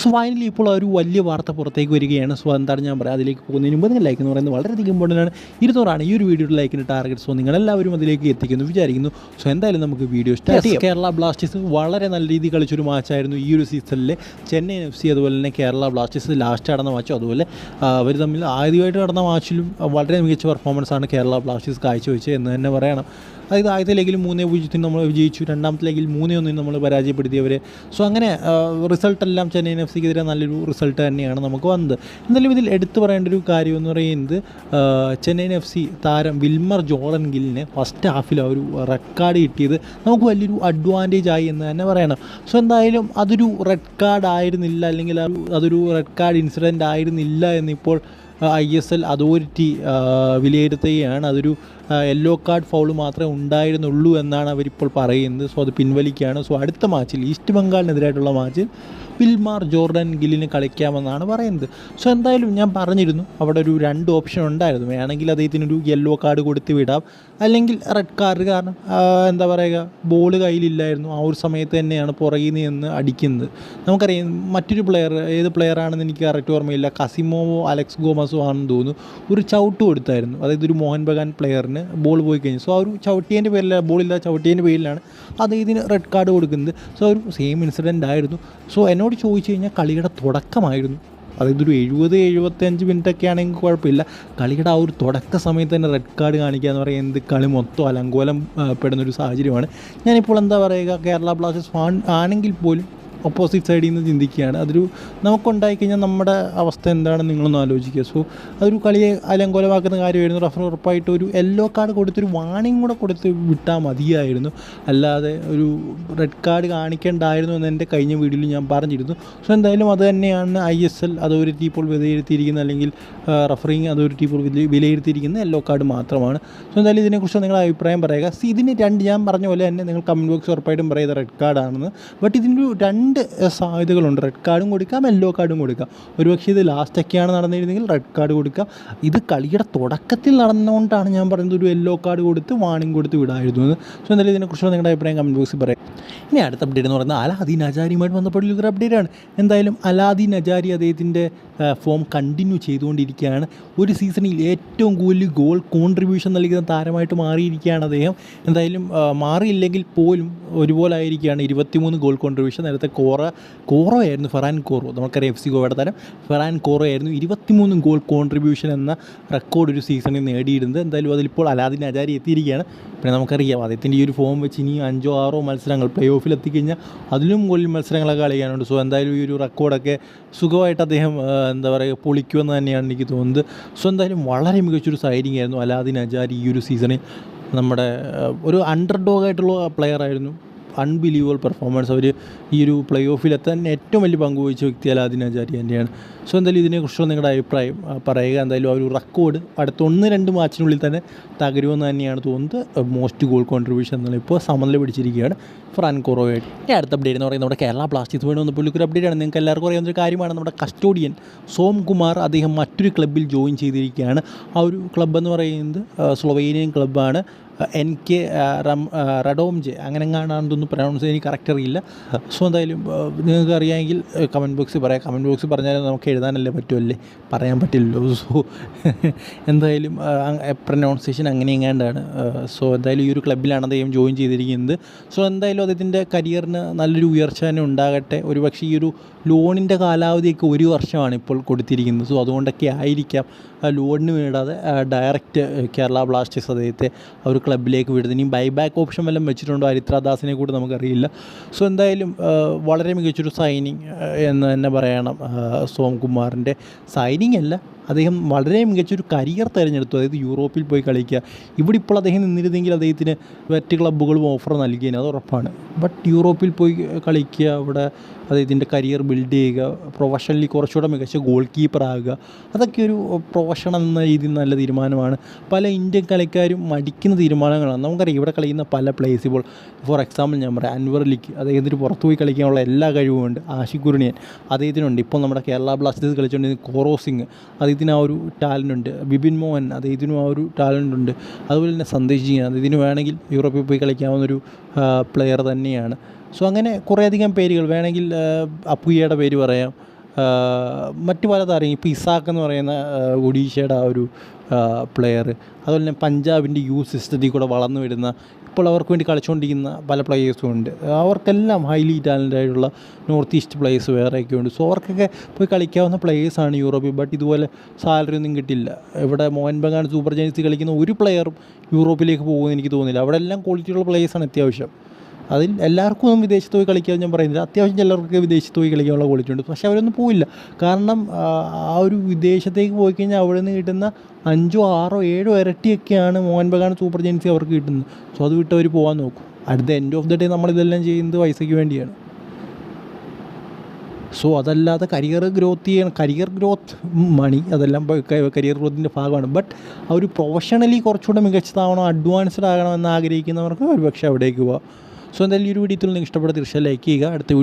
So finally ഇപ്പോൾ ഒരു വലിയ വാർത്ത പുറത്തേക്ക് വരികയാണ്. സോ എന്താണ് ഞാൻ പറയാം അതിലേക്ക് പോകുന്നതിന് മുമ്പ് നിങ്ങൾ ലൈക്ക് എന്ന് പറയുന്നത് വളരെയധികം ഇമ്പോർട്ടന്റ് ആണ്. ഇരുന്നൂറാണ് ഈ ഒരു വീഡിയോയുടെ ലൈക്കിന്റെ ടാർഗറ്റ് സോ നിങ്ങളെല്ലാവരും അതിലേക്ക് എത്തിക്കുന്നു വിചാരിക്കുന്നു. സോ എന്തായാലും നമുക്ക് വീഡിയോ സ്റ്റാർട്ട് ചെയ്യാം. കേരള ബ്ലാസ്റ്റേഴ്സ് വളരെ നല്ല രീതിയിൽ കളിച്ചൊരു മാച്ചായിരുന്നു ഈ ഒരു സീസണിൽ ചെന്നൈ എഫ് സി അതുപോലെ തന്നെ കേരള ബ്ലാസ്റ്റേഴ്സ് ലാസ്റ്റ് നടന്ന മാച്ചും അതുപോലെ അവർ തമ്മിൽ ആദ്യമായിട്ട് നടന്ന മാച്ചിലും വളരെ മികച്ച പെർഫോമൻസ് ആണ് കേരള ബ്ലാസ്റ്റേഴ്സ് കാഴ്ചവെച്ചത് എന്ന് തന്നെ പറയണം. അതായത് ആദ്യത്തെ ലെഗിൽ മൂന്നേ പൂജ്യത്തിന് നമ്മൾ വിജയിച്ചു. രണ്ടാമത്തെ ലെഗിൽ മൂന്നേ ഒന്നിന് നമ്മൾ പരാജയപ്പെടുത്തിയവരെ സോ അങ്ങനെ റിസൾട്ടെല്ലാം ചെന്നൈയിൻ എഫ് സിക്കെതിരെ നല്ലൊരു റിസൾട്ട് തന്നെയാണ് നമുക്ക് വന്നത്. എന്തായാലും ഇതിൽ എടുത്തു പറയേണ്ട ഒരു കാര്യം എന്ന് പറയുന്നത് ചെന്നൈയിൻ എഫ് സി താരം വിൽമർ ജോർഡൻ ഗില്ലിന് ഫസ്റ്റ് ഹാഫിൽ ആ ഒരു റെഡ് കാർഡ് കിട്ടിയത് നമുക്ക് വലിയൊരു അഡ്വാന്റേജ് ആയി എന്ന് തന്നെ പറയണം. സോ എന്തായാലും അതൊരു റെഡ് കാർഡ് ആയിരുന്നില്ല അല്ലെങ്കിൽ അതൊരു റെഡ് കാർഡ് ഇൻസിഡന്റ് ആയിരുന്നില്ല എന്നിപ്പോൾ ഐ എസ് എൽ അതോറിറ്റി വിലയിരുത്തുകയാണ്. അതൊരു യെല്ലോ കാർഡ് ഫൗൾ മാത്രമേ ഉണ്ടായിരുന്നുള്ളൂ എന്നാണ് അവരിപ്പോൾ പറയുന്നത്. സോ അത് പിൻവലിക്കുകയാണ്. സോ അടുത്ത മാച്ചിൽ ഈസ്റ്റ് ബംഗാളിനെതിരായിട്ടുള്ള മാച്ചിൽ വിൽമാർ ജോർഡൻ ഗില്ലിന് കളിക്കാമെന്നാണ് പറയുന്നത്. സോ എന്തായാലും ഞാൻ പറഞ്ഞിരുന്നു അവിടെ ഒരു രണ്ട് ഓപ്ഷൻ ഉണ്ടായിരുന്നു. വേണമെങ്കിൽ അദ്ദേഹത്തിനൊരു യെല്ലോ കാർഡ് കൊടുത്ത് വിടാം. അല്ലെങ്കിൽ റെഡ് കാർഡ് കാരണം എന്താ പറയുക ബോൾ കയ്യിലില്ലായിരുന്നു. ആ ഒരു സമയത്ത് തന്നെയാണ് പുറകിൽ നിന്ന് അടിക്കുന്നത്. നമുക്കറിയാം മറ്റൊരു പ്ലെയർ ഏത് പ്ലെയർ ആണെന്ന് എനിക്ക് കറക്റ്റ് ഓർമ്മയില്ല. കസിമോവോ അലക്സ് ഗോമസോ ആണെന്ന് തോന്നുന്നു. ഒരു ചവിട്ട് കൊടുത്തായിരുന്നു അതായത് ഒരു മോഹൻ ബഗാൻ പ്ലെയറിന് ബോൾ പോയി കഴിഞ്ഞു. സോ ആ ഒരു ചവിട്ടിയതിന്റെ പേരിൽ ബോളില്ല ചവിട്ടിയതിന്റെ പേരിലാണ് അദ്ദേഹത്തിന് റെഡ് കാർഡ് കൊടുക്കുന്നത്. സോ ഒരു സെയിം ഇൻസിഡന്റ് ആയിരുന്നു. സോ എന്നോട് ചോദിച്ചു കഴിഞ്ഞാൽ കളിയുടെ തുടക്കമായിരുന്നു. അതായത് ഒരു എഴുപത് എഴുപത്തഞ്ച് മിനിറ്റ് ഒക്കെ ആണെങ്കിൽ കുഴപ്പമില്ല. കളിയുടെ ആ ഒരു തുടക്ക സമയത്ത് തന്നെ റെഡ് കാർഡ് കാണിക്കുക എന്ന് പറയുന്നത് എന്ത് കളി മൊത്തം അലങ്കോലം പെടുന്നൊരു സാഹചര്യമാണ്. ഞാനിപ്പോൾ എന്താ പറയുക കേരള ബ്ലാസ്റ്റേഴ്സ് ആണെങ്കിൽ പോലും ഓപ്പോസിറ്റ് സൈഡിൽ നിന്ന് ചിന്തിക്കുകയാണ്. അതൊരു നമുക്കുണ്ടായി കഴിഞ്ഞാൽ നമ്മുടെ അവസ്ഥ എന്താണെന്ന് നിങ്ങളൊന്ന് ആലോചിക്കുക. സോ അതൊരു കളിയെ അലങ്കോലമാക്കുന്ന കാര്യമായിരുന്നു. റഫർ ഉറപ്പായിട്ട് ഒരു യെല്ലോ കാർഡ് കൊടുത്തൊരു വാണിംഗ് കൂടെ കൊടുത്ത് വിട്ടാൽ മതിയായിരുന്നു. അല്ലാതെ ഒരു റെഡ് കാർഡ് കാണിക്കേണ്ടായിരുന്നു എന്ന് എന്റെ കഴിഞ്ഞ വീഡിയോയിൽ ഞാൻ പറഞ്ഞിരുന്നു. സോ എന്തായാലും അത് തന്നെയാണ് ഐ എസ് എൽ അതോറിറ്റി ഇപ്പോൾ വിലയിരുത്തിയിരിക്കുന്നത് അല്ലെങ്കിൽ റഫറിങ് അതോറിറ്റി ഇപ്പോൾ വിലയിരുത്തിയിരിക്കുന്ന യെല്ലോ കാർഡ് മാത്രമാണ്. സോ എന്തായാലും ഇതിനെക്കുറിച്ച് നിങ്ങളുടെ അഭിപ്രായം പറയുക. സി ഇതിന് രണ്ട് ഞാൻ പറഞ്ഞ പോലെ തന്നെ നിങ്ങൾ കമന്റ് ബോക്സ് ഉറപ്പായിട്ടും പറയുന്നത് റെഡ് കാർഡാണെന്ന് ബട്ട് ഇതിനൊരു രണ്ട് ഏഹ്, സാധ്യതകളുണ്ട്. റെഡ് കാർഡും കൊടുക്കാം യെല്ലോ കാർഡും കൊടുക്കാം. ഒരുപക്ഷെ ഇത് ലാസ്റ്റൊക്കെയാണ് നടന്നിരുന്നെങ്കിൽ റെഡ് കാർഡ് കൊടുക്കാം. ഇത് കളിയുടെ തുടക്കത്തിൽ നടന്നുകൊണ്ടാണ് ഞാൻ പറയുന്നത് ഒരു യെല്ലോ കാർഡ് കൊടുത്ത് വാണിംഗ് കൊടുത്ത് വിടായിരുന്നു സോ എന്തായാലും ഇതിനെക്കുറിച്ചുള്ള നിങ്ങളുടെ അഭിപ്രായം കമന്റ് ബോക്സിൽ പറയാം. ഇനി അടുത്ത അപ്ഡേറ്റ് എന്ന് പറയുന്നത് അലാദീൻ അജാരിയുമായിട്ട് ബന്ധപ്പെട്ടുള്ള ഒരു അപ്ഡേറ്റ് ആണ്. എന്തായാലും അലാദീൻ അജാരി അദ്ദേഹത്തിന്റെ ഫോം കണ്ടിന്യൂ ചെയ്തുകൊണ്ടിരിക്കുകയാണ്. ഒരു സീസണിൽ ഏറ്റവും കൂടുതൽ ഗോൾ കോൺട്രിബ്യൂഷൻ നൽകുന്ന താരമായിട്ട് മാറിയിരിക്കുകയാണ് അദ്ദേഹം. എന്തായാലും മാറിയില്ലെങ്കിൽ പോലും ഒരുപോലെ ആയിരിക്കുകയാണ്. ഇരുപത്തിമൂന്ന് ഗോൾ കോൺട്രിബ്യൂഷൻ നേരത്തെ കോറ കോറോ ആയിരുന്നു ഫെറാൻ കോറോ. നമുക്കറിയാം എഫ് സി ഗോവയുടെ താരം. ഫെറാൻ കോറോ ആയിരുന്നു ഇരുപത്തിമൂന്ന് ഗോൾ കോൺട്രിബ്യൂഷൻ എന്ന റെക്കോർഡ് ഒരു സീസണിൽ നേടിയിരുന്നത്. എന്തായാലും അതിലിപ്പോൾ അലാദിൻ അജാരി എത്തിയിരിക്കുകയാണ്. പിന്നെ നമുക്കറിയാം അദ്ദേഹത്തിന്റെ ഈ ഒരു ഫോം വെച്ച് ഇനി അഞ്ചോ ആറോ മത്സരങ്ങൾ പ്ലേ ഓഫിൽ എത്തിക്കഴിഞ്ഞാൽ അതിലും കൂടുതൽ മത്സരങ്ങളൊക്കെ കളിക്കാനുണ്ട്. സോ എന്തായാലും ഈ ഒരു റെക്കോർഡൊക്കെ സുഖമായിട്ട് അദ്ദേഹം എന്താ പറയുക പൊളിക്കുമെന്ന് തന്നെയാണ് എനിക്ക് തോന്നുന്നത്. സോ എന്തായാലും വളരെ മികച്ചൊരു സൈനിങ് ആയിരുന്നു അലാദിൻ അജാരി ഈ ഒരു സീസണിൽ നമ്മുടെ ഒരു അണ്ടർ ഡോഗ് ആയിട്ടുള്ള പ്ലെയർ ആയിരുന്നു. അൺബിലീവബിൾ പെർഫോമൻസ് അവർ ഈ ഒരു പ്ലേ ഓഫിലെത്താൻ ഏറ്റവും വലിയ പങ്ക് വഹിച്ച വ്യക്തി അലാദിൻ അജാരി തന്നെയാണ്. സോ എന്തായാലും ഇതിനെക്കുറിച്ചുള്ള നിങ്ങളുടെ അഭിപ്രായം പറയുക. എന്തായാലും ആ ഒരു റെക്കോർഡ് അടുത്ത ഒന്ന് രണ്ട് മാച്ചിനുള്ളിൽ തന്നെ തകരുമെന്ന് തന്നെയാണ് തോന്നുന്നത്. മോസ്റ്റ് ഗോൾ കോൺട്രിബ്യൂഷൻ എന്നുള്ള ഇപ്പോൾ സമനില പിടിച്ചിരിക്കുകയാണ് ഫ്രാൻ കോറോയായിട്ട് ഇനി അടുത്ത അപ്ഡേറ്റ് എന്ന് പറയുന്നത് നമ്മുടെ കേരള ബ്ലാസ്റ്റേഴ്സ് വേണ്ടി വന്നപ്പോൾ ഒരു ആണ്. നിങ്ങൾക്ക് എല്ലാവർക്കും അറിയാവുന്ന ഒരു കാര്യമാണ്. നമ്മുടെ കസ്റ്റോഡിയൻ സോം കുമാർ അദ്ദേഹം മറ്റൊരു ക്ലബ്ബിൽ ജോയിൻ ചെയ്തിരിക്കുകയാണ്. ആ ഒരു ക്ലബ്ബെന്ന് പറയുന്നത് സ്ലൊവേനിയൻ ക്ലബ്ബാണ് എൻ കെ റം റഡോംജെ അങ്ങനെ എങ്ങാണ്ടാണെന്നൊന്നും പ്രൊനൗൺസ് എനിക്ക് കറക്റ്റ് അറിയില്ല സോ എന്തായാലും നിങ്ങൾക്ക് അറിയാമെങ്കിൽ കമന്റ് ബോക്സിൽ പറയാം. കമന്റ് ബോക്സിൽ പറഞ്ഞാൽ നമുക്ക് എഴുതാനല്ലേ പറ്റുമല്ലേ പറയാൻ പറ്റില്ലല്ലോ. സോ എന്തായാലും പ്രൊനൗൺസിയേഷൻ അങ്ങനെ എങ്ങാണ്ടാണ് സോ എന്തായാലും ഈ ഒരു ക്ലബ്ബിലാണ് അദ്ദേഹം ജോയിൻ ചെയ്തിരിക്കുന്നത്. സോ എന്തായാലും അദ്ദേഹത്തിന്റെ കരിയറിന് നല്ലൊരു ഉയർച്ച തന്നെ ഉണ്ടാകട്ടെ. ഒരു പക്ഷേ ഈ ഒരു ലോണിന്റെ കാലാവധിയൊക്കെ ഒരു വർഷമാണ് ഇപ്പോൾ കൊടുത്തിരിക്കുന്നത്. സോ അതുകൊണ്ടൊക്കെ ആയിരിക്കാം ലോണിന് വേണ്ടാതെ ഡയറക്റ്റ് കേരള ബ്ലാസ്റ്റേഴ്സ് അദ്ദേഹത്തെ ഒരു ക്ലബിലേക്ക് വിടുന്നത്. ഇനി ബൈ ബാക്ക് ഓപ്ഷൻ വല്ലതും വെച്ചിട്ടുണ്ടോ? ഹരിത്രദാസിനെ കൂടി നമുക്കറിയില്ല. സോ എന്തായാലും വളരെ മികച്ചൊരു സൈനിങ് എന്ന് തന്നെ പറയണം സോംകുമാറിന്റെ സൈനിങ് അല്ല അദ്ദേഹം വളരെ മികച്ചൊരു കരിയർ തിരഞ്ഞെടുത്തു. അതായത് യൂറോപ്പിൽ പോയി കളിക്കുക. ഇവിടെ ഇപ്പോൾ അദ്ദേഹം നിന്നിരുന്നെങ്കിൽ അദ്ദേഹത്തിന് മറ്റ് ക്ലബ്ബുകളും ഓഫർ നൽകിയേനെ. അത് ഉറപ്പാണ്. ബട്ട് യൂറോപ്പിൽ പോയി കളിക്കുക അവിടെ അദ്ദേഹത്തിന്റെ കരിയർ ബിൽഡ് ചെയ്യുക പ്രൊഫഷണലി കുറച്ചുകൂടെ മികച്ച ഗോൾ കീപ്പർ ആകുക അതൊക്കെ ഒരു പ്രൊഫഷണൽ എന്ന രീതിയിൽ നല്ല തീരുമാനമാണ്. പല ഇന്ത്യൻ കളിക്കാരും മടിക്കുന്ന തീരുമാനങ്ങളാണ്. നമുക്കറിയാം ഇവിടെ കളിക്കുന്ന പല പ്ലേസ് ഇപ്പോൾ ഫോർ എക്സാമ്പിൾ ഞാൻ പറയാം അൻവർ ലിക്ക്. അദ്ദേഹത്തിന് പുറത്തു പോയി കളിക്കാനുള്ള എല്ലാ കഴിവുമുണ്ട് ആഷിഖ് കുരുണിയൻ. അദ്ദേഹത്തിനുണ്ട്. ഇപ്പോൾ നമ്മുടെ കേരള ബ്ലാസ്റ്റേഴ്സ് കളിച്ചുകൊണ്ടിരുന്ന കോറോ സിംഗ്. അദ്ദേഹത്തിന് ആ ഒരു ടാലന്റ് ഉണ്ട്. ബിപിൻ മോഹൻ അദ്ദേഹത്തിനും ആ ഒരു ടാലന്റ് ഉണ്ട്. അതുപോലെ തന്നെ സന്ദേശ് ജി അദ്ദേഹത്തിന് വേണമെങ്കിൽ യൂറോപ്പിൽ പോയി കളിക്കാവുന്നൊരു പ്ലെയർ തന്നെയാണ്. സോ അങ്ങനെ കുറേയധികം പേരുകൾ. വേണമെങ്കിൽ അപ്പുയ്യയുടെ പേര് പറയാം. മറ്റു പല താരം. ഇപ്പോൾ ഇസാക്ക് എന്ന് പറയുന്ന ഒഡീഷയുടെ ആ ഒരു പ്ലെയർ അതുപോലെ തന്നെ പഞ്ചാബിന്റെ യൂത്ത് സിസ്റ്റത്തിൽ കൂടെ വളർന്നു വരുന്ന ഇപ്പോൾ അവർക്ക് വേണ്ടി കളിച്ചുകൊണ്ടിരിക്കുന്ന പല പ്ലേയേഴ്സും ഉണ്ട്. അവർക്കെല്ലാം ഹൈലി ടാലന്റ് ആയിട്ടുള്ള നോർത്ത് ഈസ്റ്റ് പ്ലേയേഴ്സ് വേറെയൊക്കെ ഉണ്ട്. സോ അവർക്കൊക്കെ പോയി കളിക്കാവുന്ന പ്ലേയേഴ്സാണ് യൂറോപ്പിൽ. ബട്ട് ഇതുപോലെ സാലറി ഒന്നും കിട്ടില്ല. ഇവിടെ മോഹൻ ബഗാൻ സൂപ്പർ ജയൻസി കളിക്കുന്ന ഒരു പ്ലെയറും യൂറോപ്പിലേക്ക് പോകുമെന്ന് എനിക്ക് തോന്നുന്നില്ല. അവിടെ എല്ലാം ക്വാളിറ്റിയുള്ള പ്ലേയേഴ്സാണ് അത്യാവശ്യം. അതിൽ എല്ലാവർക്കും ഒന്നും വിദേശത്ത് പോയി കളിക്കാൻ ഞാൻ പറയുന്നില്ല. അത്യാവശ്യം ചിലർക്ക് വിദേശത്ത് പോയി കളിക്കാനുള്ള ക്വാളിറ്റി ഉണ്ട്. പക്ഷേ അവരൊന്നും പോയില്ല കാരണം ആ, ഒരു വിദേശത്തേക്ക് പോയി കഴിഞ്ഞാൽ അവിടെ നിന്ന് കിട്ടുന്ന അഞ്ചോ ആറോ ഏഴോ ഇരട്ടിയൊക്കെയാണ് മോഹൻ ബഗാൻ സൂപ്പർ ജെൻസി അവർക്ക് കിട്ടുന്നത്. സോ അത് വിട്ട് അവർ പോകാൻ നോക്കും. അടുത്ത എൻഡ് ഓഫ് ദ ഡേ നമ്മളിതെല്ലാം ചെയ്യുന്നത് പൈസയ്ക്ക് വേണ്ടിയാണ്. സോ അതല്ലാതെ കരിയർ ഗ്രോത്ത് ചെയ്യണം. കരിയർ ഗ്രോത്ത് മണി അതെല്ലാം കരിയർ ഗ്രോത്തിന്റെ ഭാഗമാണ്. ബട്ട് അവർ പ്രൊഫഷണലി കുറച്ചുകൂടെ മികച്ചതാവണം അഡ്വാൻസ്ഡ് ആകണം എന്ന് ആഗ്രഹിക്കുന്നവർക്ക് ഒരു പക്ഷേ അവിടേക്ക് പോവാം. സോ എന്തായാലും ഈ ഒരു വീഡിയോ നിങ്ങൾ ഇഷ്ടപ്പെട്ട തീർച്ചയായും ലൈക്ക് ചെയ്യുക അടുത്ത വീഡിയോ